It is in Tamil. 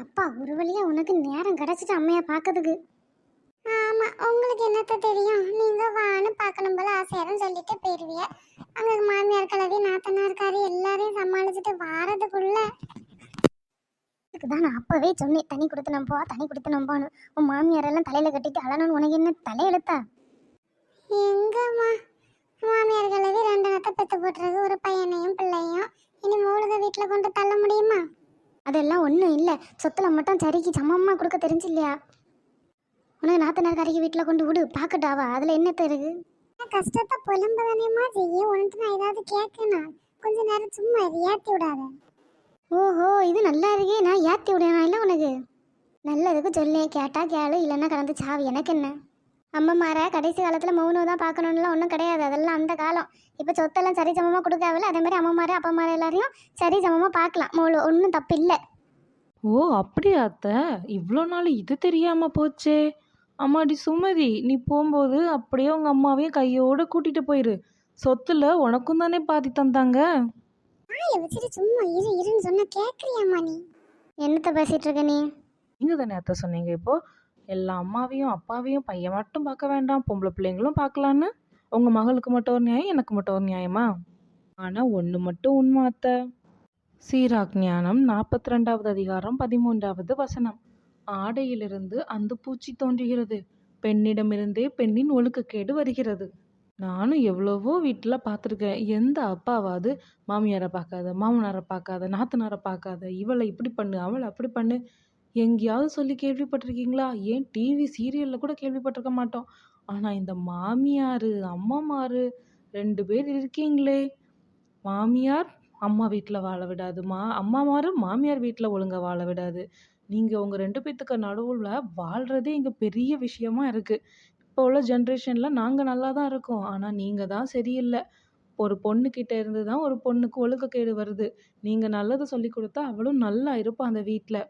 எப்பா ஒரு வழியா உனக்கு நேரம் கிடைச்சிட்டு அம்மையை பார்க்கறதுக்கு. ஆமா உங்களுக்கு என்னத்த தெரியும்? நீங்க வான்னு பார்க்கணும் போல ஆசையாரும் சொல்லிட்டு போயிருவிய. அங்க மாமியார் கலவி நாத்தனார் காரி எல்லாரையும் சமாளிச்சுட்டு வாரதுக்குள்ள. இதுக்குதான் நான் அப்பவே சொன்னேன் தனி கொடுத்து நம்போ தனி கொடுத்து நம்போன்னு உன் மாமியார் எல்லாம் தலையில கட்டிட்டு அழணும்னு உனக்கு என்ன தலையெழுத்தா? எங்கம்மா? மாமியார் கலவி ரெண்டு நத்தை பெத்து போட்டுறது ஒரு பையனையும் பிள்ளையும் இனி மூலக வீட்டுல கொண்டு தள்ள முடியுமா? அதெல்லாம் ஒன்றும் இல்லை. சொத்துல மட்டும் சரிக்கு சமமாக கொடுக்க தெரிஞ்சு இல்லையா உனக்கு நாத்தனார் கரைக்கு வீட்டில் கொண்டு விடு பார்க்கட்டாவா அதில் என்னத்த இருக்கு கஷ்டத்தை புலம்பதானேமா செய்ய உனக்கு நான் ஏதாவது கேட்கணும் கொஞ்ச நேரம் சும்மா ஏத்தி விடாத. ஓஹோ இது நல்லா இருக்கே நான் ஏத்தி விடணும் இல்லை உனக்கு? நல்லதுக்கு சொல்லேன் கேட்டா கேளு இல்லைன்னா கலந்து சாவு எனக்கு என்ன? அம்மா மாற கடைசி காலத்தில் மௌனம் தான் பார்க்கணும்லாம் ஒன்றும் கிடையாது. அதெல்லாம் அந்த காலம். இப்போ சொத்தெல்லாம் சரி சமமாக கொடுக்காவில்ல அதே மாதிரி அப்பா மாற எல்லாரையும் சரி சமமாக பார்க்கலாம். மௌல ஒன்றும் தப்பு இல்லை ஓ அப்படியா அத்தை? இவ்வளோ நாள் இது தெரியாம போச்சே. அம்மாடி சுமதி நீ போகும்போது அப்படியே உங்க அம்மாவையும் கையோட கூட்டிட்டு போயிரு. சொத்துல உனக்கும் தானே பாதி தந்தாங்க? வாயை வச்சுட்டு சும்மா இரு இருன்னு சொன்னா கேட்குறியாம்மா நீ? என்னத்த பேசிட்டு இருக்க நீ? நீங்க தானே அத்தை சொன்னீங்க இப்போ? எல்லா அம்மாவையும் அப்பாவையும் பையன் மட்டும் பார்க்க வேண்டாம். பொம்பளை பிள்ளைங்களும் பார்க்கலான்னு. உங்கள் மகளுக்கு மட்டும் ஒரு நியாயம் எனக்கு மட்டும் ஒரு நியாயமா? ஆனால் ஒன்று மட்டும் உண்மை அத்தை. சீராக் ஞானம் நாற்பத்தி ரெண்டாவது அதிகாரம் பதிமூன்றாவது வசனம். ஆடையிலிருந்து அந்த பூச்சி தோன்றுகிறது. பெண்ணிடமிருந்தே பெண்ணின் ஒழுக்கக்கேடு வருகிறது. நானும் எவ்வளவோ வீட்டில் பார்த்துருக்கேன். எந்த அப்பாவாவது மாமியாரை பார்க்காத மாமனாரை பார்க்காத நாத்தனாரை பார்க்காத இவளை இப்படி பண்ணு அவளை அப்படி பண்ணு. எங்கேயாவது சொல்லி கேள்விப்பட்டிருக்கீங்களா? ஏன் டிவி சீரியலில் கூட கேள்விப்பட்டிருக்க மாட்டோம். ஆனால் இந்த மாமியார் அம்மாமாரு ரெண்டு பேர் இருக்கீங்களே. மாமியார் அம்மா வீட்டில் வாழ விடாது மா அம்மாமாரு மாமியார் வீட்டில் ஒழுங்காக வாழ விடாது. நீங்கள் உங்கள் ரெண்டு பேத்துக்கு நடுவில் வாழ்கிறதே இங்கே பெரிய விஷயமா இருக்குது இப்போ உள்ள ஜென்ரேஷனில் நாங்கள் நல்லா தான் இருக்கோம். ஆனால் நீங்கள் தான் சரியில்லை. ஒரு பொண்ணுக்கிட்ட இருந்து தான் ஒரு பொண்ணுக்கு ஒழுக்கக்கேடு வருது. நீங்கள் நல்லதை சொல்லி கொடுத்தா அவளும் நல்லா இருப்பா அந்த வீட்டில்